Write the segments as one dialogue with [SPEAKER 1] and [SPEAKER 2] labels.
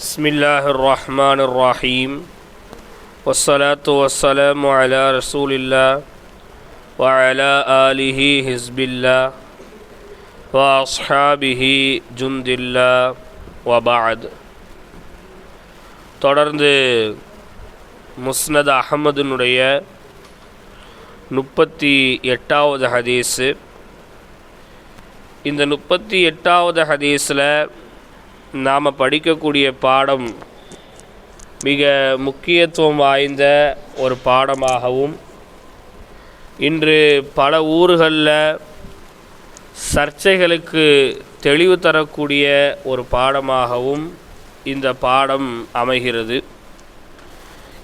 [SPEAKER 1] بسم الله الرحمن الرحيم والصلاة والسلام على رسول الله وعلى آله حزب الله وأصحابه جند الله وبعد தொடர்ந்து முஸ்னத் அகமதுனுடைய முப்பத்தி எட்டாவது ஹதீஸு இந்த முப்பத்தி எட்டாவது ஹதீஸில் நாம் படிக்கக்கூடிய பாடம் மிக முக்கியத்துவம் வாய்ந்த ஒரு பாடமாகவும் இன்று பல ஊர்களில் சர்ச்சைகளுக்கு தெளிவு தரக்கூடிய ஒரு பாடமாகவும் இந்த பாடம் அமைகிறது.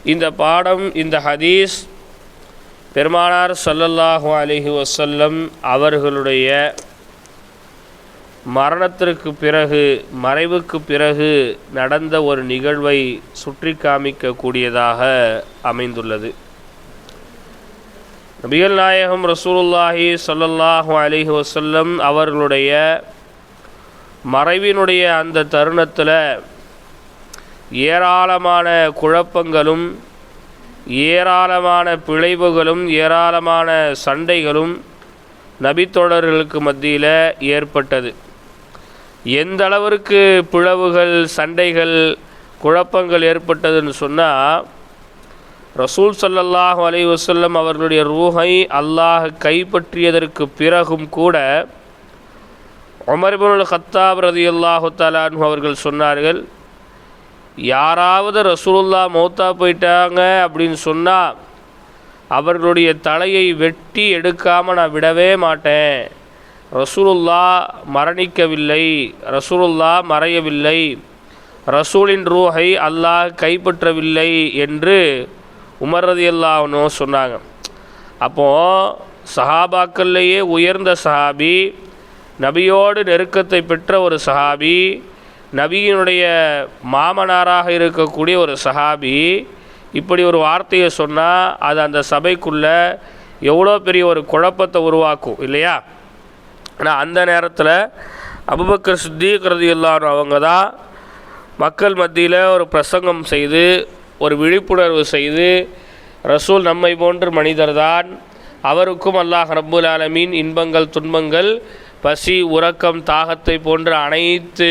[SPEAKER 1] இந்த பாடம் இந்த ஹதீஸ் பெருமானார் சல்லல்லாஹு அலைஹி வசல்லம் அவர்களுடைய மரணத்திற்கு பிறகு மறைவுக்கு பிறகு நடந்த ஒரு நிகழ்வை சுற்றி காமிக்கக்கூடியதாக அமைந்துள்ளது. நபிகள் நாயகம் ரசூலுல்லாஹி சொல்லல்லாஹு அலிஹி வசல்லம் அவர்களுடைய மறைவினுடைய அந்த தருணத்தில் ஏராளமான குழப்பங்களும் ஏராளமான பிழைவுகளும் ஏராளமான சண்டைகளும் நபித்தொடர்களுக்கு மத்தியில் ஏற்பட்டது. எந்த அளவிற்கு பிளவுகள் சண்டைகள் குழப்பங்கள் ஏற்பட்டதுன்னு சொன்னால் ரசூல் சல்லல்லாஹ் அலைஹி வசல்லம் அவர்களுடைய ரூஹை அல்லாஹ் கைப்பற்றியதற்கு பிறகும் கூட உமர்பினுல் ஹத்தாப் ரதி அல்லாஹு தலான் அவர்கள் சொன்னார்கள் யாராவது ரசூலுல்லா மௌத்தா போயிட்டாங்க அப்படின்னு சொன்னால் அவர்களுடைய தலையை வெட்டி எடுக்காமல் நான் விடவே மாட்டேன். ரசூலுல்லா மரணிக்கவில்லை ரசூலுல்லா மறையவில்லை ரசூலின் ரூஹை அல்லாஹ் கைப்பற்றவில்லை என்று உமர்றது அல்லாஹ்னோ சொன்னாங்க. அப்போது சஹாபாக்கள்லேயே உயர்ந்த சஹாபி நபியோடு நெருக்கத்தை பெற்ற ஒரு சஹாபி நபியினுடைய மாமனாராக இருக்கக்கூடிய ஒரு சஹாபி இப்படி ஒரு வார்த்தையை சொன்னால் அது அந்த சபைக்குள்ளே எவ்வளோ பெரிய ஒரு குழப்பத்தை உருவாக்கும் இல்லையா? ஆனால் அந்த நேரத்தில் அபுபக்கர் சித்திக் ரதியுல்லான்னு அவங்க தான் மக்கள் மத்தியில் ஒரு பிரசங்கம் செய்து ஒரு விழிப்புணர்வு செய்து ரசூல் நம்மை போன்ற மனிதர்தான் அவருக்கும் அல்லாஹ் ரப்புல் ஆலமீன் இன்பங்கள் துன்பங்கள் பசி உறக்கம் தாகத்தை போன்ற அனைத்து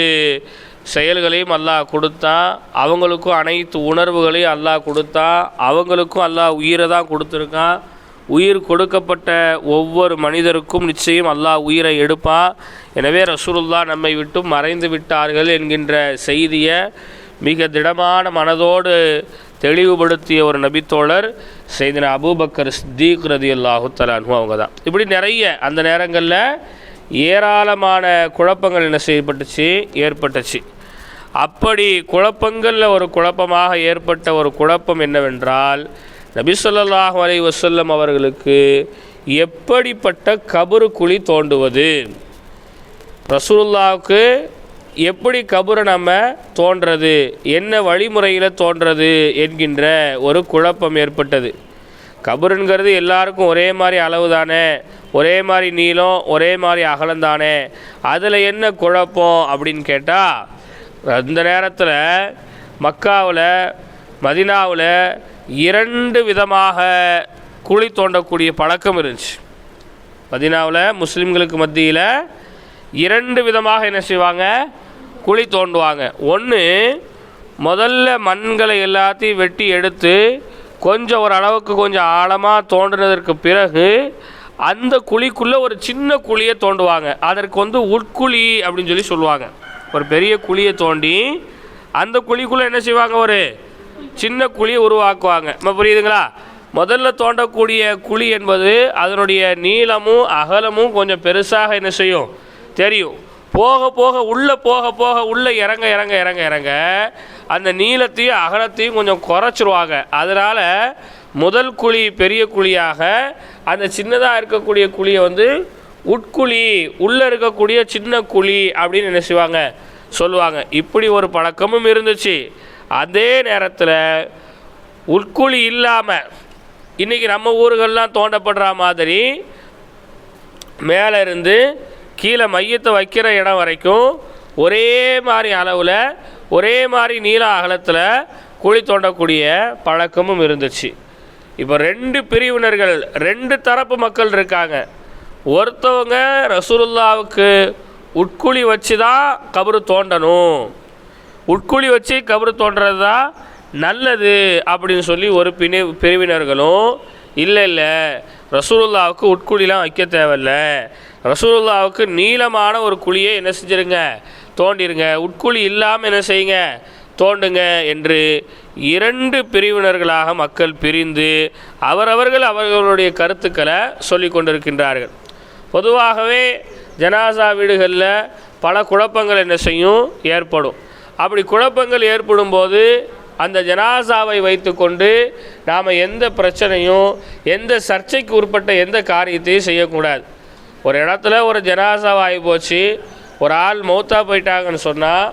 [SPEAKER 1] செயல்களையும் அல்லாஹ் கொடுத்தான் அவங்களுக்கும் அனைத்து உணர்வுகளையும் அல்லாஹ் கொடுத்தான் அவங்களுக்கும் அல்லாஹ் உயிரை தான் கொடுத்துருக்கான். உயிர் கொடுக்கப்பட்ட ஒவ்வொரு மனிதருக்கும் நிச்சயம் அல்லாஹ் உயிரை எடுப்பான் எனவே ரசூலுல்லா நம்மை விட்டு மறைந்து விட்டார்கள் என்கின்ற செய்தியை மிக திடமான மனதோடு தெளிவுபடுத்திய ஒரு நபித்தோழர் செய்தின அபூபக்கர் சித்தீக் ரதி அல்லாஹு அவங்க தான் இப்படி நிறைய அந்த நேரங்களில் ஏராளமான குழப்பங்கள் என்ன செய்யப்பட்டுச்சு? ஏற்பட்டுச்சு. அப்படி குழப்பங்களில் ஒரு குழப்பமாக ஏற்பட்ட ஒரு குழப்பம் என்னவென்றால் நபி ஸல்லல்லாஹு அலைஹி அவர்களுக்கு எப்படிப்பட்ட கபரு குழி தோண்டுவது? ரசூல்லாவுக்கு எப்படி கபரை நம்ம தோன்றது? என்ன வழிமுறையில் தோன்றது? என்கின்ற ஒரு குழப்பம் ஏற்பட்டது. கபருங்கிறது எல்லாருக்கும் ஒரே மாதிரி அளவு தானே ஒரே மாதிரி நீளம் ஒரே மாதிரி அகலம் தானே அதில் என்ன குழப்பம் அப்படின்னு கேட்டால் அந்த நேரத்தில் மக்காவில் மதினாவில் இரண்டு விதமாக குழி தோண்டக்கூடிய பழக்கம் இருந்துச்சு. மதினாவில் முஸ்லீம்களுக்கு மத்தியில் இரண்டு விதமாக என்ன செய்வாங்க? குழி தோண்டுவாங்க. ஒன்று முதல்ல மண்களை எல்லாத்தையும் வெட்டி எடுத்து கொஞ்சம் ஒரு அளவுக்கு கொஞ்சம் ஆழமாக தோண்டினதற்கு பிறகு அந்த குழிக்குள்ளே ஒரு சின்ன குழியை தோண்டுவாங்க. அதற்கு வந்து உட்குழி அப்படின்னு சொல்லி சொல்லுவாங்க. ஒரு பெரிய குழியை தோண்டி அந்த குழிக்குள்ளே என்ன செய்வாங்க ஒரு சின்ன குழியை உருவாக்குவாங்க. நம்ம புரியுதுங்களா? முதல்ல தோண்டக்கூடிய குழி என்பது அதனுடைய நீளமும் அகலமும் கொஞ்சம் பெருசாக என்ன செய்யும்? தெரியும். போக போக உள்ளே போக போக உள்ளே இறங்க இறங்க இறங்க இறங்க அந்த நீளத்தையும் அகலத்தையும் கொஞ்சம் குறைச்சிருவாங்க. அதனால் முதல் குழி பெரிய குழியாக அந்த சின்னதாக இருக்கக்கூடிய குழியை வந்து உட்குழி உள்ளே இருக்கக்கூடிய சின்ன குழி அப்படின்னு என்ன செய்வாங்க? சொல்லுவாங்க. இப்படி ஒரு பழக்கமும் இருந்துச்சு. அதே நேரத்தில் உட்குழி இல்லாமல் இன்றைக்கி நம்ம ஊர்கள்லாம் தோண்டப்படுற மாதிரி மேலே இருந்து கீழே மையத்தை வைக்கிற இடம் வரைக்கும் ஒரே மாதிரி அளவில் ஒரே மாதிரி நீள அகலத்தில் குழி தோண்டக்கூடிய பழக்கமும் இருந்துச்சு. இப்போ ரெண்டு பிரிவினர்கள் ரெண்டு தரப்பு மக்கள் இருக்காங்க. ஒருத்தவங்க ரசூலுல்லாவுக்கு உட்குழி வச்சு தான் கபரு தோண்டணும். உட்குழி வச்சு கபரு தோன்றது? தான் நல்லது அப்படின்னு சொல்லி ஒரு பிணி பிரிவினர்களும் இல்லை இல்லை ரசூலுல்லாவுக்கு உட்குழிலாம் வைக்க தேவையில்ல. ரசூலுல்லாவுக்கு நீளமான ஒரு குழியை என்ன செஞ்சுருங்க? தோண்டிருங்க. உட்குழி இல்லாமல் என்ன செய்யுங்க? தோண்டுங்க என்று இரண்டு பிரிவினர்களாக மக்கள் பிரிந்து அவரவர்கள் அவர்களுடைய கருத்துக்களை சொல்லி கொண்டிருக்கின்றார்கள். பொதுவாகவே ஜனாசா வீடுகளில் பல குழப்பங்கள் என்ன செய்யும்? ஏற்படும். அப்படி குழப்பங்கள் ஏற்படும் போது அந்த ஜனாசாவை வைத்துக்கொண்டு நாம் எந்த பிரச்சனையும் எந்த சர்ச்சைக்கு உட்பட்ட எந்த காரியத்தையும் செய்யக்கூடாது. ஒரு இடத்துல ஒரு ஜனாசாவை ஆகி போச்சு ஒரு ஆள் மௌத்தா போயிட்டாங்கன்னு சொன்னால்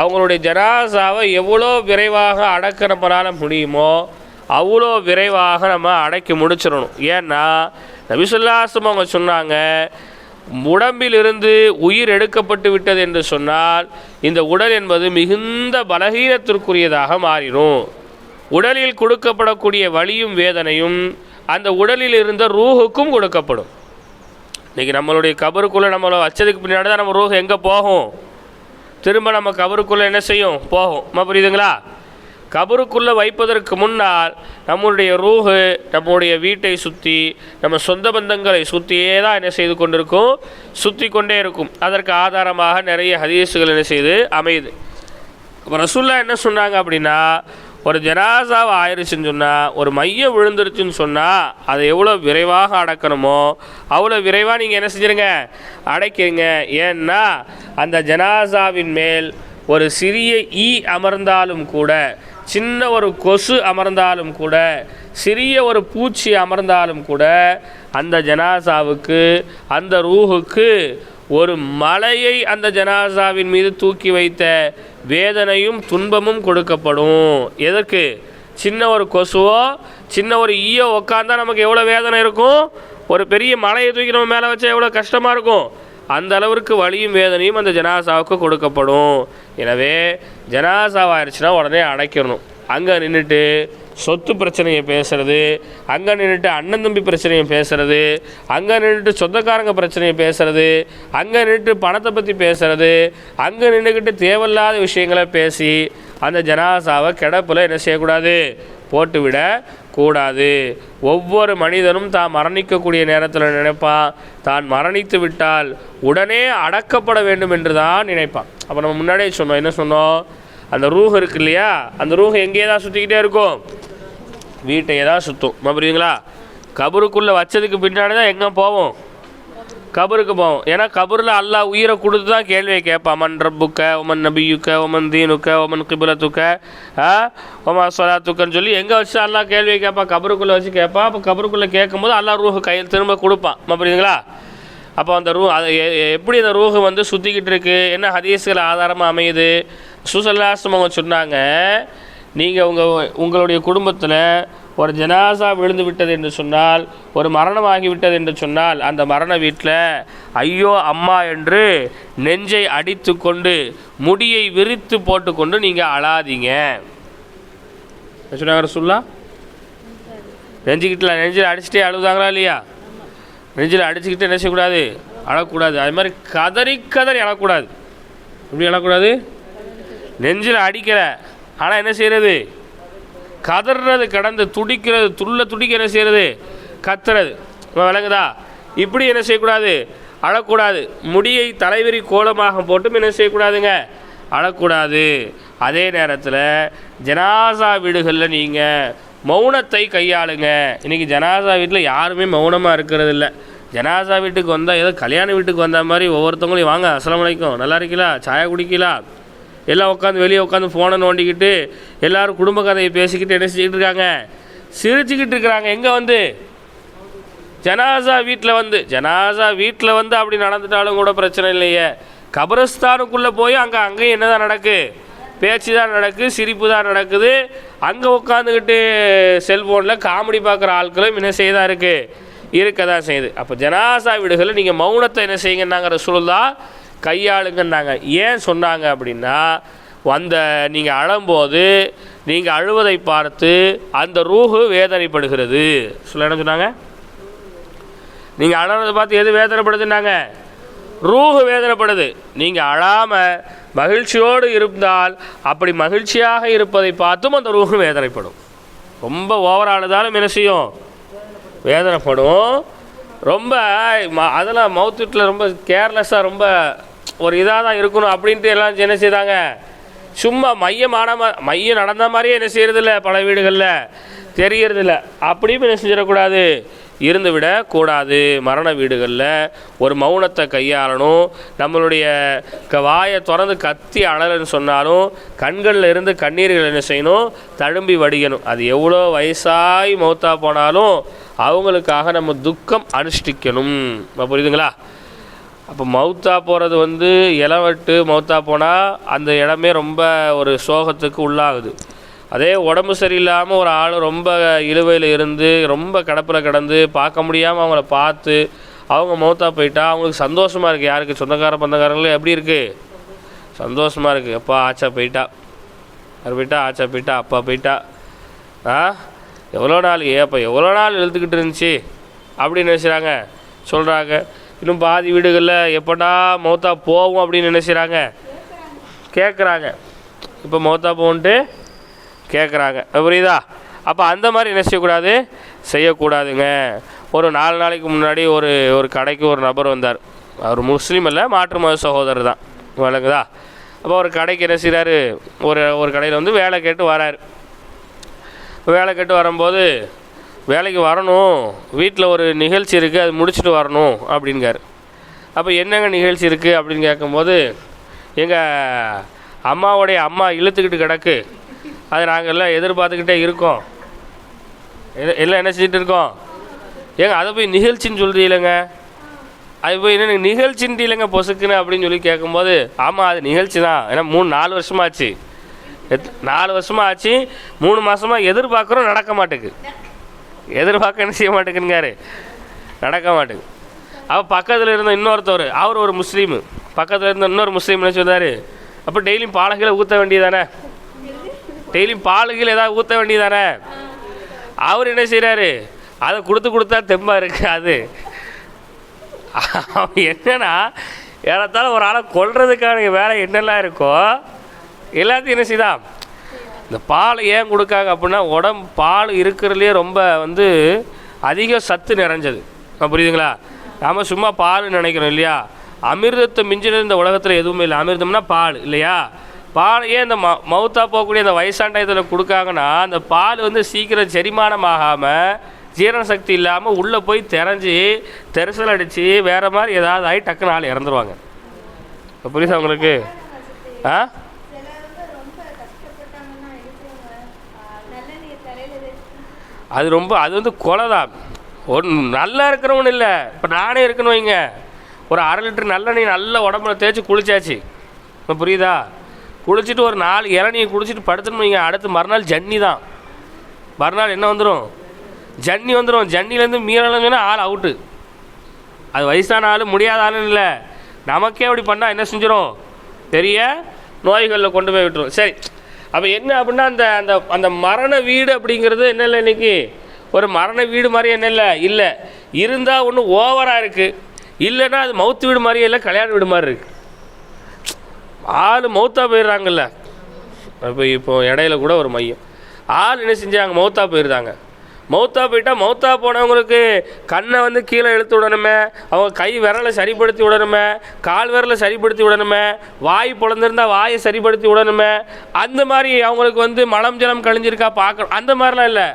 [SPEAKER 1] அவங்களுடைய ஜனாசாவை எவ்வளோ விரைவாக அடக்க நம்மளால முடியுமோ அவ்வளோ விரைவாக நம்ம அடக்கி முடிச்சிடணும். ஏன்னா நபிசுல்லாசம் அவங்க சொன்னாங்க உடம்பிலிருந்து உயிர் எடுக்கப்பட்டு விட்டது என்று சொன்னால் இந்த உடல் என்பது மிகுந்த பலகீனத்திற்குரியதாக மாறிடும். உடலில் கொடுக்கப்படக்கூடிய வலியும் வேதனையும் அந்த உடலில் இருந்த ரூஹுக்கும் கொடுக்கப்படும். இன்றைக்கி நம்மளுடைய கபருக்குள்ளே நம்மளை வச்சதுக்கு பின்னாடி தான் நம்ம ரூஹ் எங்கே போகும்? திரும்ப நம்ம கபருக்குள்ளே என்ன செய்யும்? போகும். புரியுதுங்களா? கபருக்குள்ளே வைப்பதற்கு முன்னால் நம்முடைய ரூஹு நம்முடைய வீட்டை சுற்றி நம்ம சொந்த பந்தங்களை சுற்றியே தான் என்ன செய்து கொண்டிருக்கும்? சுற்றி கொண்டே இருக்கும். அதற்கு ஆதாரமாக நிறைய ஹதீஸுகள் என்ன செய்து அமையுது. அப்போ ரசுல்லா என்ன சொன்னாங்க அப்படின்னா ஒரு ஜனாசாவை ஆயிடுச்சுன்னு சொன்னால் ஒரு மையம் விழுந்துருச்சுன்னு சொன்னால் அதை எவ்வளோ விரைவாக அடக்கணுமோ அவ்வளோ விரைவாக நீங்கள் என்ன செஞ்சுருங்க? அடைக்கிறீங்க. ஏன்னா அந்த ஜனாசாவின் மேல் ஒரு சிறிய ஈ அமர்ந்தாலும் கூட சின்ன ஒரு கொசு அமர்ந்தாலும் கூட சிறிய ஒரு பூச்சி அமர்ந்தாலும் கூட அந்த ஜனாசாவுக்கு அந்த ரூஹுக்கு ஒரு மலையை அந்த ஜனாசாவின் மீது தூக்கி வைத்த வேதனையும் துன்பமும் கொடுக்கப்படும். எதற்கு? சின்ன ஒரு கொசுவோ சின்ன ஒரு ஈயோ உட்காந்தா நமக்கு எவ்வளோ வேதனை இருக்கும்? ஒரு பெரிய மலையை தூக்கி நம்ம மேலே வச்சா எவ்வளோ கஷ்டமாக இருக்கும்? அந்த அளவிற்கு வலியும் வேதனையும் அந்த ஜனாசாவுக்கு கொடுக்கப்படும். எனவே ஜனாசாவாயிருச்சுன்னா உடனே அடைக்கணும். அங்கே நின்றுட்டு சொத்து பிரச்சனையை பேசுறது அங்கே நின்றுட்டு அண்ணன் தம்பி பிரச்சனையை பேசுறது அங்கே நின்றுட்டு சொந்தக்காரங்க பிரச்சனையை பேசுறது அங்கே நின்றுட்டு பணத்தை பற்றி பேசுறது அங்கே நின்றுக்கிட்டு தேவையில்லாத விஷயங்களை பேசி அந்த ஜனாசாவை கிடப்பில் என்ன செய்யக்கூடாது? போட்டுவிட கூடாது. ஒவ்வொரு மனிதனும் தான் மரணிக்கக்கூடிய நேரத்தில் நினைப்பான் தான் மரணித்து விட்டால் உடனே அடக்கப்பட வேண்டும் என்று தான் நினைப்பான் அப்போ நம்ம முன்னாடியே சொன்னோம் என்ன சொன்னோம்? அந்த ரூஹ் இருக்கு இல்லையா? அந்த ரூஹ் எங்கேயே தான் சுற்றிக்கிட்டே இருக்கும். வீட்டையே தான் சுற்றும் புரியுதுங்களா கபருக்குள்ளே வச்சதுக்கு பின்னாடி தான் எங்கே போவோம்? கபருக்கு போவோம் ஏன்னா கபரில் அல்லா உயிரை கொடுத்து தான் கேள்வியை கேட்பான். அமன் ரப்புக்க ஒமன் நபியுக்க ஒமன் தீனுக்க ஒமன் கிபிலத்துக்க ஆ ஒமா சொலாத்துக்கன்னு சொல்லி எங்கே வச்சு அல்லா கேள்வியை கேட்பான்? கபருக்குள்ளே வச்சு கேட்பான். அப்போ கபருக்குள்ளே கேட்கும்போது அல்லா ரூஹு கையில் திரும்ப கொடுப்பான். புரியுதுங்களா? அப்போ அந்த ரூ அது எப்படி அந்த ரூஹு வந்து சுற்றிக்கிட்டு இருக்கு? என்ன ஹதீஸ்கள் ஆதாரமாக அமையுது? சுசல்லாசம் அவங்க சொன்னாங்க நீங்கள் உங்கள் உங்களுடைய குடும்பத்தில் ஒரு ஜனாசா விழுந்து விட்டது என்று சொன்னால் ஒரு மரணமாகி விட்டது என்று சொன்னால் அந்த மரண வீட்டில் ஐயோ அம்மா என்று நெஞ்சை அடித்து கொண்டு முடியை விரித்து போட்டுக்கொண்டு நீங்கள் அழாதீங்க. சொன்னாங்க சொல்லா நெஞ்சுக்கிட்டலாம் நெஞ்சில் அடிச்சுட்டே அழுதாங்களா இல்லையா? நெஞ்சில் அடிச்சுக்கிட்டு என்ன செய்யக்கூடாது? அழக்கூடாது. அது மாதிரி கதறி கதறி அழக்கூடாது. எப்படி அழக்கூடாது? நெஞ்சில் அடிக்கிற ஆனால் என்ன செய்கிறது கதறது கடந்து துடிக்கிறது துள்ள துடிக்க என்ன செய்கிறது கத்துறது. விளங்குதா? இப்படி என்ன செய்யக்கூடாது? அழக்கூடாது. முடியை தலைவிரி கோலமாக போட்டும் என்ன செய்யக்கூடாதுங்க? அழக்கூடாது. அதே நேரத்தில் ஜனாசா வீடுகளில் நீங்கள் மௌனத்தை கையாளுங்க. இன்றைக்கி ஜனாசா வீட்டில் யாருமே மௌனமாக இருக்கிறது இல்லை ஜனாசா வீட்டுக்கு வந்தால் ஏதோ கல்யாண வீட்டுக்கு வந்த மாதிரி ஒவ்வொருத்தவங்களையும் வாங்க. அஸ்லாம் வலைக்கும் நல்லா இருக்கீங்களா? சாயா குடிக்கலாம் எல்லாம் உட்காந்து வெளியே உட்காந்து ஃபோனை நோண்டிக்கிட்டு எல்லோரும் குடும்ப கதையை பேசிக்கிட்டு என்ன செஞ்சுக்கிட்டு இருக்காங்க? சிரிச்சுக்கிட்டு இருக்கிறாங்க. எங்கே வந்து? ஜனாசா வீட்டில் வந்து. ஜனாசா வீட்டில் வந்து அப்படி நடந்துட்டாலும் கூட பிரச்சனை இல்லையே. கபரஸ்தானுக்குள்ளே போய் அங்கே அங்கேயும் என்ன தான் நடக்கு? பேச்சு தான் நடக்கு சிரிப்பு தான் நடக்குது. அங்கே உட்காந்துக்கிட்டு செல்ஃபோனில் காமெடி பார்க்குற ஆட்களும் என்ன செய்ய தான் இருக்குது இருக்க? தான் செய்யுது. அப்போ ஜனாசா வீடுகளில் நீங்கள் மௌனத்தை என்ன செய்யுங்கன்னாங்கிற சூழல் தான் கையாளுங்கன்னாங்க. ஏன் சொன்னாங்க அப்படின்னா அந்த நீங்கள் அழும்போது நீங்கள் அழுவதை பார்த்து அந்த ரூஹு வேதனைப்படுகிறது. சொல்ல என்ன சொன்னாங்க? நீங்கள் அழறதை பார்த்து எது வேதனைப்படுதுன்னாங்க? ரூஹு வேதனைப்படுது. நீங்கள் அழாமல் மகிழ்ச்சியோடு இருந்தால் அப்படி மகிழ்ச்சியாக இருப்பதை பார்த்தும் அந்த ரூஹு வேதனைப்படும். ரொம்ப ஓவரானதாலும் என்ன செய்யும்? வேதனைப்படும். ரொம்ப ம- அதெல்லாம் மவுத்துட்டில் ரொம்ப கேர்லெஸ்ஸாக ரொம்ப ஒரு இதாக தான் இருக்கணும் அப்படின்ட்டு எல்லாம் என்ன செய்தாங்க? சும்மா மையம் ஆடாம மையம் நடந்த மாதிரியே என்ன செய்யறதில்ல பல வீடுகளில். தெரியறதில்ல. அப்படியும் என்ன செஞ்சிடக்கூடாது? இருந்து கூடாது. மரண வீடுகளில் ஒரு மௌனத்தை கையாளணும். நம்மளுடைய க வாயை திறந்து கத்தி அழலன்னு சொன்னாலும் கண்களில் இருந்து கண்ணீர்கள் என்ன செய்யணும்? தழும்பி வடிக்கணும் அது எவ்வளோ வயசாகி மௌத்தா போனாலும் அவங்களுக்காக நம்ம துக்கம் அனுஷ்டிக்கணும். புரியுதுங்களா? அப்போ மௌத்தா போகிறது வந்து இளவட்டு மௌத்தா போனால் அந்த இடமே ரொம்ப ஒரு சோகத்துக்கு உள்ளாகுது. அதே உடம்பு சரியில்லாமல் ஒரு ஆள் ரொம்ப இழுவையில் இருந்து ரொம்ப கடப்பில் கிடந்து பார்க்க முடியாமல் அவங்கள பார்த்து அவங்க மௌத்தா போயிட்டா அவங்களுக்கு சந்தோஷமாக இருக்குது யாருக்கு? சொந்தக்கார பந்தக்காரங்களும் எப்படி இருக்குது சந்தோஷமாக இருக்குது அப்பா ஆச்சா போயிட்டா. அவர் போயிட்டா? ஆச்சா போயிட்டா. அப்பா போயிட்டா. ஆ? எவ்வளோ நாள்? ஏப்பா எவ்வளோ நாள் இழுத்துக்கிட்டு இருந்துச்சு? அப்படின்னு நினைச்சாங்க சொல்கிறாங்க இன்னும் பாதி வீடுகளில் எப்படா மௌத்தா போவோம் அப்படின்னு நினைச்சிறாங்க. கேட்குறாங்க இப்போ மௌத்தா போன்ட்டு கேட்குறாங்க புரியுதா? அப்போ அந்த மாதிரி நினைச்சக்கூடாது. செய்யக்கூடாதுங்க. ஒரு நாலு நாளைக்கு முன்னாடி ஒரு ஒரு கடைக்கு ஒரு நபர் வந்தார். அவர் முஸ்லீம் இல்லை மாற்று மத சகோதரர் தான். வழங்குதா? அப்போ ஒரு கடைக்கு என்ன செய்கிறாரு ஒரு ஒரு கடையில் வந்து வேலை கேட்டு வராரு. வேலை கேட்டு வரும்போது வேலைக்கு வரணும். வீட்டில் ஒரு நிகழ்ச்சி இருக்குது அது முடிச்சுட்டு வரணும் அப்படிங்கிறார் அப்போ என்னங்க நிகழ்ச்சி இருக்குது அப்படின்னு கேட்கும்போது எங்கள் அம்மாவுடைய அம்மா இழுத்துக்கிட்டு கிடக்கு. அதை நாங்கள் எல்லாம் எதிர்பார்த்துக்கிட்டே இருக்கோம். எல்லாம் எல்லாம் என்ன செஞ்சுட்டு இருக்கோம்? ஏங்க அதை போய் நிகழ்ச்சின்னு சொல்கிறீங்களேங்க அது போய் என்ன நிகழ்ச்சின்ட்டு இல்லைங்க பொசுக்குன்னு அப்படின்னு சொல்லி கேட்கும்போது ஆமாம் அது நிகழ்ச்சி தான். ஏன்னா மூணு நாலு வருஷமாச்சு. எத் நாலு வருஷமாக ஆச்சு மூணு மாதமாக எதிர்பார்க்குறோம் நடக்க மாட்டேங்குது. எதிர்பார்க்க என்ன செய்ய மாட்டேங்குங்காரு நடக்க மாட்டேங்க அப்போ பக்கத்தில் இருந்த இன்னொருத்தவர் அவர் ஒரு முஸ்லீமு. பக்கத்தில் இருந்த இன்னொரு முஸ்லீம் என்ன சொன்னார் அப்போ டெய்லியும் பாலகையில் ஊற்ற வேண்டியதானே டெய்லியும் பாலகில் ஏதாவது ஊற்ற வேண்டியதானே அவர் என்ன செய்கிறாரு அதை கொடுத்து கொடுத்தா தெம்பாக இருக்குது. அது அவன் என்னன்னா ஏறத்தாலும் ஒரு ஆளை கொள்றதுக்கான வேலை என்னெல்லாம் இருக்கோ எல்லாத்தையும் என்ன செய்தான்? இந்த பால் ஏன் கொடுக்காங்க அப்படின்னா உடம்பு பால் இருக்கிறதுலே ரொம்ப வந்து அதிக சத்து நிறைஞ்சது. புரியுதுங்களா? நாம் சும்மா பால் நினைக்கிறோம் இல்லையா? அமிர்தத்தை மிஞ்சினது இந்த உலகத்தில் எதுவுமே இல்லை. அமிர்தம்னா பால் இல்லையா? பால் ஏன் இந்த ம மவுத்தாக போகக்கூடிய அந்த வயசான இதில் கொடுக்காங்கன்னா அந்த பால் வந்து சீக்கிரம் செரிமானம் ஆகாமல் ஜீரண சக்தி இல்லாமல் உள்ளே போய் தெரிஞ்சு தெரிசல் அடித்து வேறு மாதிரி ஏதாவது ஆகி டக்குன்னு ஆள் இறந்துருவாங்க. புரியுதா உங்களுக்கு? ஆ
[SPEAKER 2] சிலவங்க ரொம்ப கஷ்டப்பட்டாங்கன்னா எடுக்கிறவங்க நல்லெண்ணெய் தலையில தேய்ச்சி
[SPEAKER 1] அது ரொம்ப அது வந்து கொலை தான் ஒரு நல்லா இருக்கிறவனு இல்லை. இப்போ நானே இருக்கணும் வைங்க. ஒரு அரை லிட்டர் நல்லெண்ணெய் நல்ல உடம்புல தேய்ச்சி குளிச்சாச்சு. இப்போ புரியுதா? குளிச்சுட்டு ஒரு நாலு இளநியை குடிச்சிட்டு படுத்துன்னு வைங்க. அடுத்து மறுநாள் ஜன்னி தான். மறுநாள் என்ன வந்துடும் ஜன்னி வந்துடும் ஜன்னிலேருந்து மீறலாம் சொன்னால் ஆள் அவுட்டு அது வயசான ஆள் முடியாத ஆளுன்னு இல்லை. நமக்கே அப்படி பண்ணால் என்ன செஞ்சிடும் பெரிய நோய்களில் கொண்டு போய் விட்டுரும். சரி அப்போ என்ன அப்படின்னா அந்த அந்த அந்த மரண வீடு அப்படிங்கிறது என்ன இல்லை இன்றைக்கி ஒரு மரண வீடு மாதிரி என்ன இல்லை? இல்லை. இருந்தால் ஒன்று ஓவராக இருக்குது இல்லைன்னா அது மவுத்து வீடு மாதிரியே இல்லை கல்யாண வீடு மாதிரி இருக்குது ஆள் மௌத்தா போயிடுறாங்கல்ல. இப்போ இப்போ இடையில கூட ஒரு மையம். ஆள் என்ன செஞ்சாங்க? மௌத்தா போயிருந்தாங்க. மௌத்தா போயிட்டால் மௌத்தா போனவங்களுக்கு கண்ணை வந்து கீழே இழுத்து விடணுமே. அவங்க கை விரலை சரிப்படுத்தி விடணுமே. கால் விரலை சரிப்படுத்தி விடணுமே. வாய் பிளந்திருந்தா வாயை சரிப்படுத்தி விடணுமே. அந்த மாதிரி அவங்களுக்கு வந்து மலம் ஜலம் கழிஞ்சிருக்கா பார்க்கணும் அந்த மாதிரிலாம் இல்லை.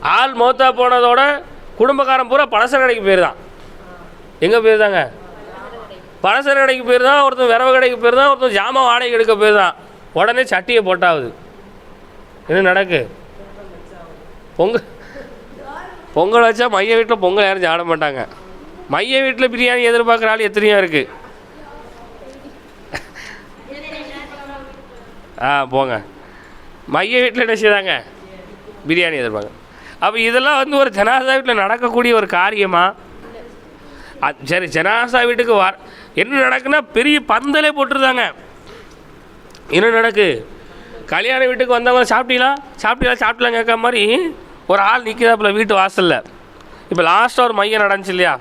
[SPEAKER 1] ஆள் மௌத்தா போனதோட குடும்பக்காரன் பூரா பழச கடைக்கு போயிருந்தான். எங்கே போயிருந்தாங்க? பலசர கடைக்கு போயிருந்தான் ஒருத்தன் விரவ கடைக்கு போயிருந்தான் ஒருத்தன் ஜாமான் வாடகை எடுக்க போயிருந்தான். உடனே சட்டியை போட்டாவது. என்ன நடக்கு? பொங்கல் பொங்கல் வச்சா மைய வீட்டில் பொங்கல் யாரும் சாப்பிட மாட்டாங்க. மைய வீட்டில் பிரியாணி எதிர்பார்க்குற ஆள் எத்தனையோ இருக்குது ஆ போங்க. மைய வீட்டில் என்ன செய்தாங்க பிரியாணி எதிர்பார்க்க. அப்போ இதெல்லாம் வந்து ஒரு ஜனாதா வீட்டில் நடக்கக்கூடிய ஒரு காரியமா? சரி ஜனாசா வீட்டுக்கு வர என்ன நடக்குன்னா பெரிய பந்தலே போட்டிருந்தாங்க. என்ன நடக்கு? கல்யாண வீட்டுக்கு வந்தவங்க சாப்பிட்டீங்களா? சாப்பிட்டீங்களா? சாப்பிட்டலாம் கேட்க மாதிரி ஒரு ஆள் நிற்கிறாப்புல வீட்டு வாசலில். இப்போ லாஸ்ட்டாக ஒரு மையம் நடந்துச்சு இல்லையா?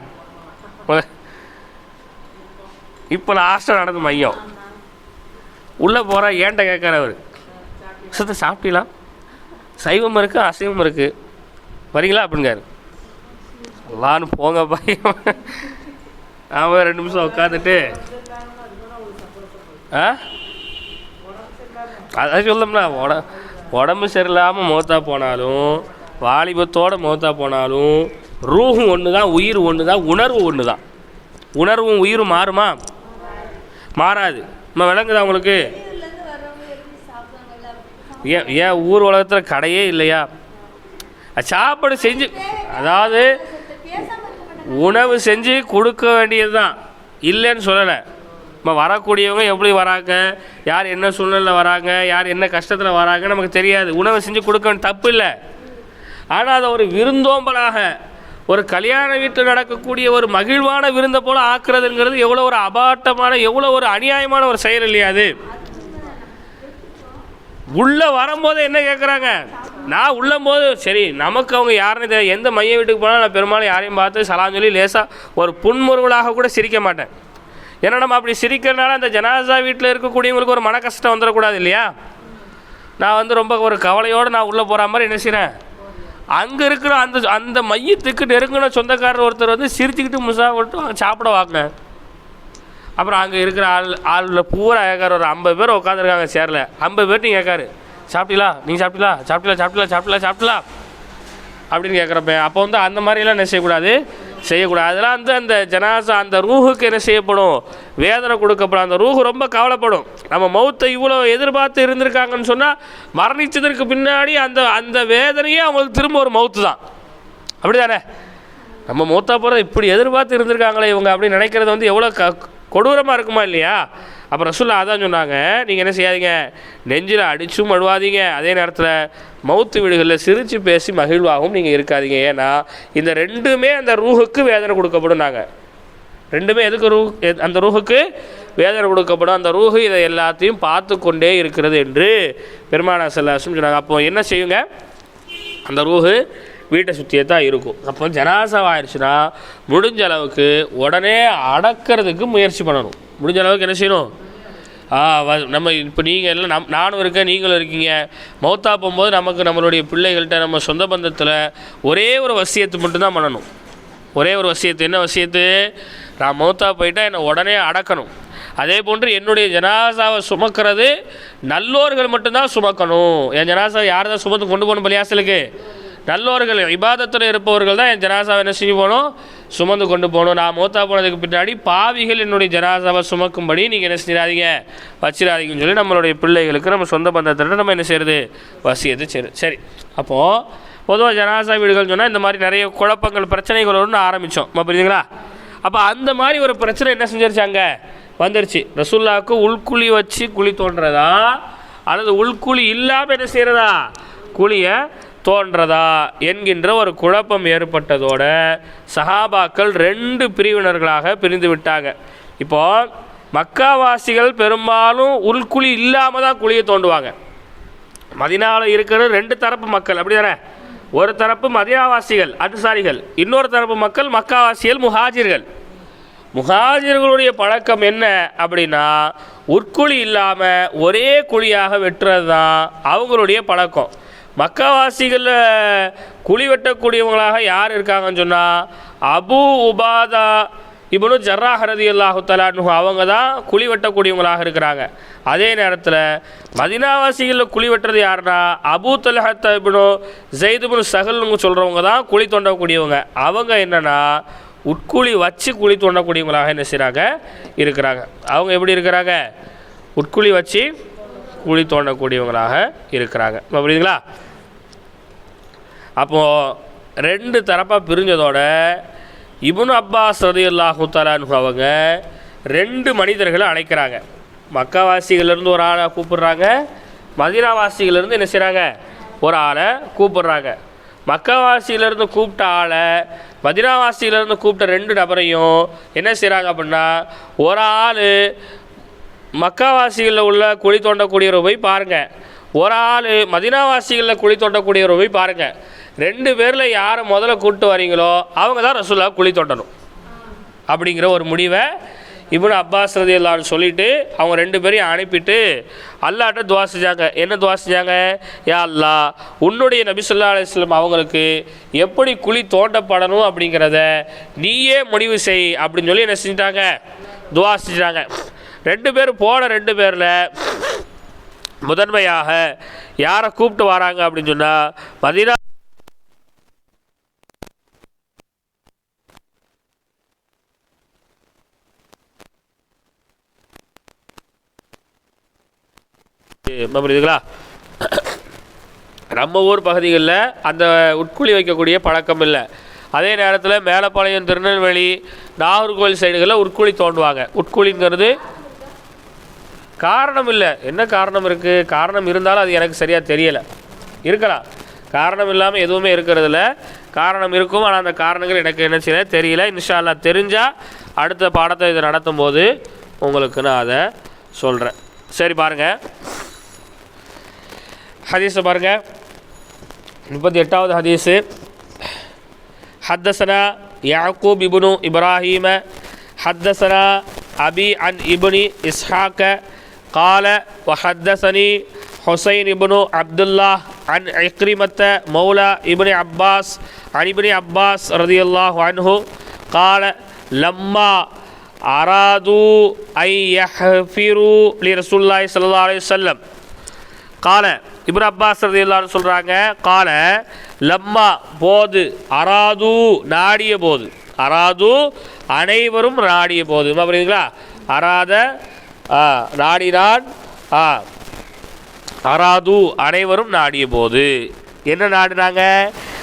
[SPEAKER 1] இப்போ லாஸ்ட்டாக நடந்த மையம். உள்ளே போகிற ஏன்ட்ட கேட்குற அவர்? சத்த சாப்பிட்டீங்களா? சைவம் இருக்குது அசைவம் இருக்குது வரீங்களா அப்படிங்காரு எல்லாரும் போங்க பையன் அவன் ரெண்டு நிமிஷம் உட்காந்துட்டு ஆ? அதான் சொல்லம்னா உட உடம்பு சரியில்லாமல் மௌத்தா போனாலும் வாலிபத்தோடு மௌத்தா போனாலும் ரூஹும் ஒன்று தான் உயிர் ஒன்று தான் உணர்வு ஒன்று தான் உணர்வும் உயிரும் மாறுமா? மாறாது. நம்ம விளங்குதா உங்களுக்கு? ஏன் ஏன் ஊர் உலகத்தில் கடையே இல்லையா? சாப்பாடு செஞ்சு அதாவது உணவு செஞ்சு கொடுக்க வேண்டியது தான் இல்லைன்னு சொல்லலை. நம்ம வரக்கூடியவங்க எப்படி வராங்க? யார் என்ன சூழ்நிலையில் வராங்க? யார் என்ன கஷ்டத்தில் வராங்க நமக்கு தெரியாது. உணவு செஞ்சு கொடுக்க தப்பு இல்லை. ஆனால் அதை ஒரு விருந்தோம்பலாக ஒரு கல்யாண வீட்டில் நடக்கக்கூடிய ஒரு மகிழ்வான விருந்தை போல் ஆக்குறதுங்கிறது எவ்வளோ ஒரு அபாட்டமான எவ்வளோ ஒரு அநியாயமான ஒரு செயல் இல்லையா அது? உள்ளே வரும்போது என்ன கேட்குறாங்க நான் உள்ளம்போது சரி நமக்கு அவங்க யாருன்னு தெரியாது. எந்த மைய வீட்டுக்கு போனாலும் நான் பெரும்பாலும் யாரையும் பார்த்து சலான்னு சொல்லி லேசாக ஒரு புன்முறுவலாக கூட சிரிக்க மாட்டேன். ஏன்னா நம்ம அப்படி சிரிக்கிறனால அந்த ஜனாசா வீட்டில் இருக்கக்கூடியவங்களுக்கு ஒரு மன கஷ்டம் வந்துடக்கூடாது இல்லையா? நான் வந்து ரொம்ப ஒரு கவலையோடு நான் உள்ளே போகிற மாதிரி என்ன செய்கிறேன் அங்கே இருக்கிற அந்த அந்த மையத்துக்கு நெருங்கின சொந்தக்காரர் ஒருத்தர் வந்து சிரிச்சுக்கிட்டு முசா விட்டு அங்கே சாப்பிட வாங்க. அப்புறம் அங்கே இருக்கிற ஆள் ஆளில் பூரா கேட்காரு ஒரு ஐம்பது பேர் உட்காந்துருக்காங்க சேரில். ஐம்பது பேர்ட்டையும் கேட்காரு சாப்பிட்டீங்களா? நீங்கள் சாப்பிட்டீங்களா? சாப்பிட்டீங்களா? சாப்பிட்டீங்களா? சாப்பிட்டீங்களா? சாப்பிட்டீங்களா? அப்படின்னு கேட்குறப்ப அப்போ வந்து அந்த மாதிரிலாம் என்ன செய்யக்கூடாது? செய்யக்கூடாது. அதெல்லாம் வந்து அந்த ஜனாசா அந்த ரூஹுக்கு என்ன செய்யப்படும்? வேதனை கொடுக்கப்படும். அந்த ரூஹு ரொம்ப கவலைப்படும். நம்ம மௌத்தை இவ்வளோ எதிர்பார்த்து இருந்திருக்காங்கன்னு சொன்னால் மரணித்ததற்கு பின்னாடி அந்த அந்த வேதனையே அவங்களுக்கு திரும்ப ஒரு மௌத்து தான். அப்படி தானே நம்ம மூத்தா போகிற இப்படி எதிர்பார்த்து இருந்திருக்காங்களே இவங்க அப்படின்னு நினைக்கிறது வந்து எவ்வளோ க கொடூரமாக இருக்குமா இல்லையா? அப்போ ரசூல்லா அதான் சொன்னாங்க நீங்கள் என்ன செய்யாதீங்க நெஞ்சில் அடிச்சும் அழுவாதீங்க அதே நேரத்தில் மௌத்து வீடுகளில் சிரித்து பேசி மகிழ்வாகவும் நீங்கள் இருக்காதீங்க. ஏன்னா இந்த ரெண்டுமே அந்த ரூஹுக்கு வேதனை கொடுக்கப்படும் நாங்கள் ரெண்டுமே எதுக்கு ரூ எத்- அந்த ரூஹுக்கு வேதனை கொடுக்கப்படும்? அந்த ரூஹு இதை எல்லாத்தையும் பார்த்து கொண்டே இருக்கிறது என்று பெருமானா செல்லாசும் சொன்னாங்க. அப்போ என்ன செய்யுங்க? அந்த ரூஹு வீட்டை சுற்றியே தான் இருக்கும். அப்போ ஜனாசம் ஆயிடுச்சுன்னா முடிஞ்ச அளவுக்கு உடனே அடக்கிறதுக்கு முயற்சி பண்ணணும். முடிஞ்ச அளவுக்கு என்ன செய்யணும்? நம்ம இப்போ நீங்கள் எல்லாம் நம் நானும் இருக்கேன் நீங்களும் இருக்கீங்க. மௌத்தா போகும்போது நமக்கு நம்மளுடைய பிள்ளைகள்கிட்ட நம்ம சொந்த பந்தத்தில் ஒரே ஒரு வசியத்து மட்டும்தான் பண்ணணும். ஒரே ஒரு வசியத்து. என்ன வசியத்து? நான் மௌத்தா போயிட்டால் என்னை உடனே அடக்கணும். அதே போன்று என்னுடைய ஜனாசாவை சுமக்கிறது நல்லோர்கள் மட்டும்தான் சுமக்கணும். என் ஜனாசாவை யார் தான் சுமத்து கொண்டு போகணும் பலியாசலுக்கு நல்லோர்கள் விவாதத்தில் இருப்பவர்கள் தான் என் ஜனாசாவை என்ன செய்ய போகணும்? சுமந்து கொண்டு போகணும் நான் மூத்தா போனதுக்கு பின்னாடி பாவிகள் என்னுடைய ஜனாசாவை சுமக்கும்படி நீங்கள் என்ன செய்யாதீங்க? வச்சிடாதீங்கன்னு சொல்லி நம்மளுடைய பிள்ளைகளுக்கு நம்ம சொந்த பந்தத்தில் நம்ம என்ன செய்யறது? வசியது சரி சரி அப்போது பொதுவாக ஜனாசா வீடுகள் சொன்னால் இந்த மாதிரி நிறைய குழப்பங்கள் பிரச்சனைகள் வரும்னு ஆரம்பித்தோம் புரியுதுங்களா? அப்போ அந்த மாதிரி ஒரு பிரச்சனை என்ன செஞ்சிருச்சு அங்கே? வந்துருச்சு. ரசுல்லாவுக்கு உள்குழி வச்சு குழி தோன்றதா? அல்லது உள்குழி இல்லாமல் என்ன செய்கிறதா குழியை தோன்றதா என்கின்ற ஒரு குழப்பம் ஏற்பட்டதோட சஹாபாக்கள் ரெண்டு பிரிவினர்களாக பிரிந்து விட்டாங்க. இப்போ மக்காவாசிகள் பெரும்பாலும் உள்குழி இல்லாமல் தான் குழியை தோண்டுவாங்க. மதினாவில் இருக்கிற ரெண்டு தரப்பு மக்கள் அப்படி தானே ஒரு தரப்பு மதினாவாசிகள் அன்சாரிகள் இன்னொரு தரப்பு மக்கள் மக்காவாசிகள் முஹாஜிர்கள். முகாஜிர்களுடைய பழக்கம் என்ன அப்படின்னா உட்குழி இல்லாமல் ஒரே குழியாக வெட்டுறது தான் அவங்களுடைய பழக்கம். மக்காவாசிகளில் குழி வெட்டக்கூடியவங்களாக யார் இருக்காங்கன்னு சொன்னால் அபு உபாதா இப்னு ஜர்ராஹ் ஹரதி தலானு அவங்க தான் குழி வெட்டக்கூடியவங்களாக இருக்கிறாங்க. அதே நேரத்தில் மதினாவாசிகளில் குழி வெட்டுறது யாருன்னா அபூ தலஹத் இப்னு ஜெய்துபுன் சஹல்னு சொல்கிறவங்க தான் குழி தோண்டக்கூடியவங்க. அவங்க என்னன்னா உட்குழி வச்சு குழி தோண்டக்கூடியவங்களாக என்ன செய்கிறாங்க இருக்கிறாங்க. அவங்க எப்படி இருக்கிறாங்க? உட்குழி வச்சு குழி தோண்டக்கூடியவங்களாக இருக்கிறாங்க. புரியுதுங்களா? அப்போது ரெண்டு தரப்பாக பிரிஞ்சதோட இபுன் அப்பாஸ் ரதியுல்லாஹு தலான்ஹு அவங்க ரெண்டு மனிதர்களை அழைக்கிறாங்க மக்காவாசிகள்லேருந்து ஒரு ஆளை கூப்பிடுறாங்க. மதினாவாசிகளிலிருந்து என்ன செய்கிறாங்க ஒரு ஆளை கூப்பிடுறாங்க. மக்காவாசியிலேருந்து கூப்பிட்ட ஆளை மதினாவாசியிலேருந்து கூப்பிட்ட ரெண்டு நபரையும் என்ன செய்கிறாங்க அப்படின்னா ஒரு ஆள் மக்காவாசிகளில் உள்ள குழி தோண்டக்கூடியவரை போய் பாருங்கள் ஒரு ஆள் மதினாவாசிகளில் குழி தோண்டக்கூடியவரை போய் பாருங்கள் ரெண்டு பேரில் யாரை முதல்ல கூப்பிட்டு வரீங்களோ அவங்க தான் ரசூல்லா குழி தோண்டணும் அப்படிங்கிற ஒரு முடிவை இப்னு அப்பாஸ் ரதி அல்லான்னு சொல்லிட்டு அவங்க ரெண்டு பேரையும் அனுப்பிட்டு அல்லாட்ட துவா செஞ்சாங்க. என்ன துவா செஞ்சாங்க? யா அல்லா உன்னுடைய நபிசுல்லா அலிஸ்லம் அவங்களுக்கு எப்படி குழி தோண்டப்படணும் அப்படிங்கிறத நீயே முடிவு செய் அப்படின்னு சொல்லி என்ன செஞ்சிட்டாங்க? துவா ரெண்டு பேர் போன ரெண்டு பேரில் முதன்மையாக யாரை கூப்பிட்டு வராங்க அப்படின்னு சொன்னால் மதினா புரியுதுங்களா? நம்ம ஊர் பகுதிகளில் அந்த உட்குழி வைக்கக்கூடிய பழக்கம் இல்லை. அதே நேரத்தில் மேலப்பாளையம் திருநெல்வேலி நாகர்கோவில் சைடுகளில் உட்குழி தோண்டுவாங்க. உட்குழிங்கிறது காரணம் இல்லை. என்ன காரணம் இருக்குது காரணம் இருந்தாலும் அது எனக்கு சரியாக தெரியலை. இருக்கலாம். காரணம் இல்லாமல் எதுவுமே இருக்கிறதில்ல காரணம் இருக்கும். ஆனால் அந்த காரணங்கள் எனக்கு என்ன செய்ய தெரியல. இன்ஷால்லா தெரிஞ்சால் அடுத்த பாடத்தை இதை நடத்தும் போது உங்களுக்கு நான் அதை சொல்கிறேன் சரி பாருங்கள் ஹதீஸை பாருங்க முப்பத்தி எட்டாவது ஹதீஸு حدثنا يعقوب بن إبراهيم حدثنا أبي عن ابن إسحاق قال وحدثني حسين بن عبد الله عن عكرمة مولى ابن عباس عن ابن عباس رضي الله عنه قال لما أرادوا أن يحفروا لرسول الله صلى الله عليه وسلم கால இப்ர அப்பாஸ் எல்லாரும் சொல்கிறாங்க கால லம்மா போது அராது நாடிய போது. அராது அனைவரும் நாடிய போது. புரியுதுங்களா? அராத ஆ, நாடினான் ஆ அராது அனைவரும் நாடிய போது. என்ன நாடினாங்க?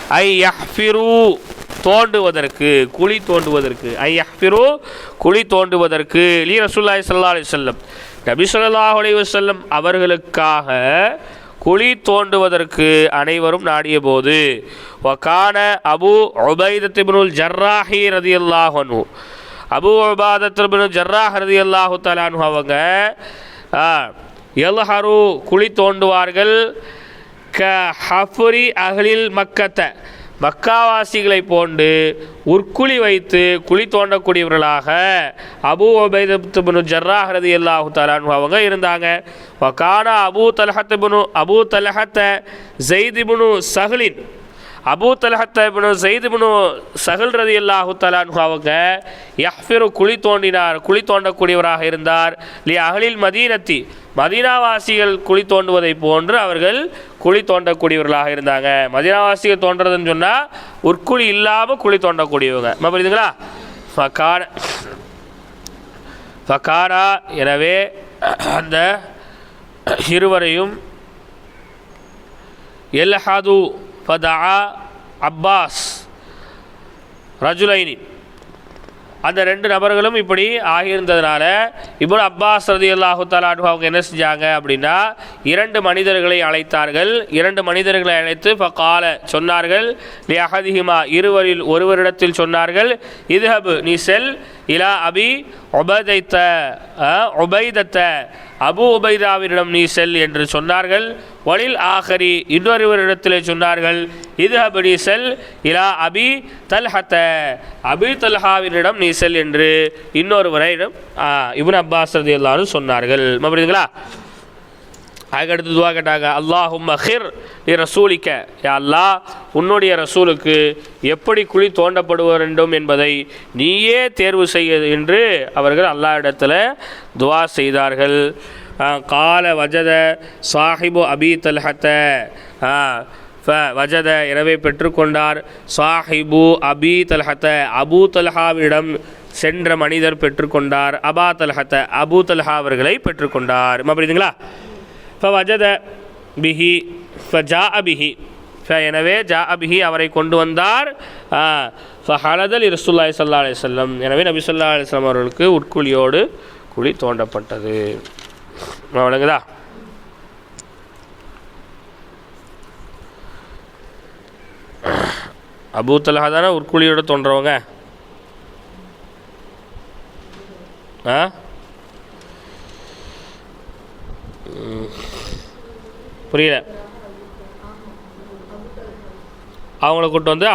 [SPEAKER 1] ஐ யஹ்ஃபிரு தோண்டுவதற்கு குழி தோண்டுவதற்கு. ஐ யஹ்ஃபிரு குழி தோண்டுவதற்கு. லீ ரசூல்லாய் சல்லா அலி சொல்லம் நபி ஸல்லல்லாஹு அலி வஸல்லம் அவர்களுக்காக குழி தோண்டுவதற்கு அனைவரும் நாடிய போது ஒக்கான அபு உபைதத் ஜர்ராஹி ரதி அல்லாஹனு அபு உபாதத் ஜர்ராஹ் ரதி அல்லாஹு தலானு அவங்க எல்ஹரு குழி தோண்டுவார்கள் க ஹஃபுரி அகலில் மக்கத்தை. மக்காவாசிகளை போன்று உட்குழி வைத்து குழி தோண்டக்கூடியவர்களாக அபு ஒபைதத்துபனு ஜர்ராஹரதி அல்லாஹு தலான் அவங்க இருந்தாங்க. வக்கான அபு தலஹத்துபுனு அபு தலஹத்த ஜெய்திபுனு சஹலின் அபூ தலஹத்தபுனு இப்னு சஹல் ரதி அல்லாஹு தலான் அவங்க யஹ்ஃபிரு குழி தோண்டினார் குழி தோண்டக்கூடியவராக இருந்தார். லி அகலில் மதீனத்தி மதினாவாசிகள் குழி தோண்டுவதை போன்று அவர்கள் குழி தோண்டக்கூடியவர்களாக இருந்தாங்க. மதினாவாசிகள் தோன்றதுன்னு சொன்னால் உட்குழி இல்லாமல் குழி தோண்டக்கூடியவங்க. புரியுதுங்களா? ஃபகான ஃபகாரா எனவே அந்த இருவரையும் எல்ஹாது ஃபதா அப்பாஸ் ரஜுலைனி அந்த ரெண்டு நபர்களும் இப்படி ஆகியிருந்ததுனால இப்போ அப்பாஸ் ரதி அல்லாஹு தலானு அவங்க என்ன செஞ்சாங்க அப்படின்னா இரண்டு மனிதர்களை அழைத்தார்கள். இரண்டு மனிதர்களை அழைத்து ஃபகால சொன்னார்கள். லி அஹதிஹிமா இருவரில் ஒருவரிடத்தில் சொன்னார்கள் இதுஹபு நீ செல். இலா அபி ஒபதைத்த ஒபைதத்த அபு உபைதாவினிடம் நீ செல் என்று சொன்னார்கள். ஒளில் ஆஹரி இன்னொருவரிடத்திலே சொன்னார்கள் இது அபடி செல் இலா அபி தல்ஹத்த. அபி தல்ஹாவினிடம் நீ செல் என்று இன்னொருவரிடம் இபுன் அப்பாஸ் எல்லாரும் சொன்னார்கள். புரியுதுங்களா அதுக்கடுத்து துவா கேட்டாங்க அல்லாஹும் ஹிர் நீ ரசூலிக்க. யா அல்லாஹ் உன்னுடைய ரசூலுக்கு எப்படி குழி தோண்டப்படுவ வேண்டும் என்பதை நீயே தேர்வு செய்ய என்று அவர்கள் அல்லாஹ்விடத்தில் துவா செய்தார்கள். கால வஜத சாஹிபு அபி தல்ஹத்த வஜத எனவே பெற்றுக்கொண்டார். சாஹிபு அபி தல்ஹத்த அபூ தல்ஹாவிடம் சென்ற மனிதர் பெற்றுக்கொண்டார். அபா தல்ஹத்த அபூ தல்ஹா அவர்களை பெற்றுக்கொண்டார். புரியுதுங்களா? ஃபவஜத பிஹி ஃபஜா அபிஹி ஃப எனவே ஜா அபிஹி அவரை கொண்டு வந்தார் ஃபஹலதல் இரசுல்லாய் சல்லா அலிசல்லம் எனவே நபி சொல்லா அலிஸ்லாம் அவர்களுக்கு உட்குழியோடு குழி தோண்டப்பட்டது. வழங்குதா அபூ தானே உட்குழியோடு தோன்றவங்க? ஆ? புரியல. அவங்கள கூட்டு வந்து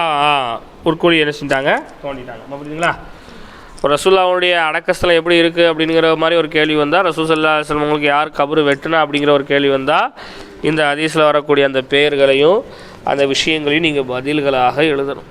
[SPEAKER 1] உட்கூலி என்ன செஞ்சிட்டாங்க? தோண்டிட்டாங்க. புரியுதுங்களா? இப்போ ரசூல்லாவுடைய அடக்கஸ்தலம் எப்படி இருக்குது அப்படிங்கிற மாதிரி ஒரு கேள்வி வந்தால் ரசூல் சல்லா அலுவலம் உங்களுக்கு யார் கபரு வெட்டுனா அப்படிங்கிற ஒரு கேள்வி வந்தால் இந்த ஹதீஸில் வரக்கூடிய அந்த பெயர்களையும் அந்த விஷயங்களையும் நீங்கள் பதில்களாக எழுதணும்.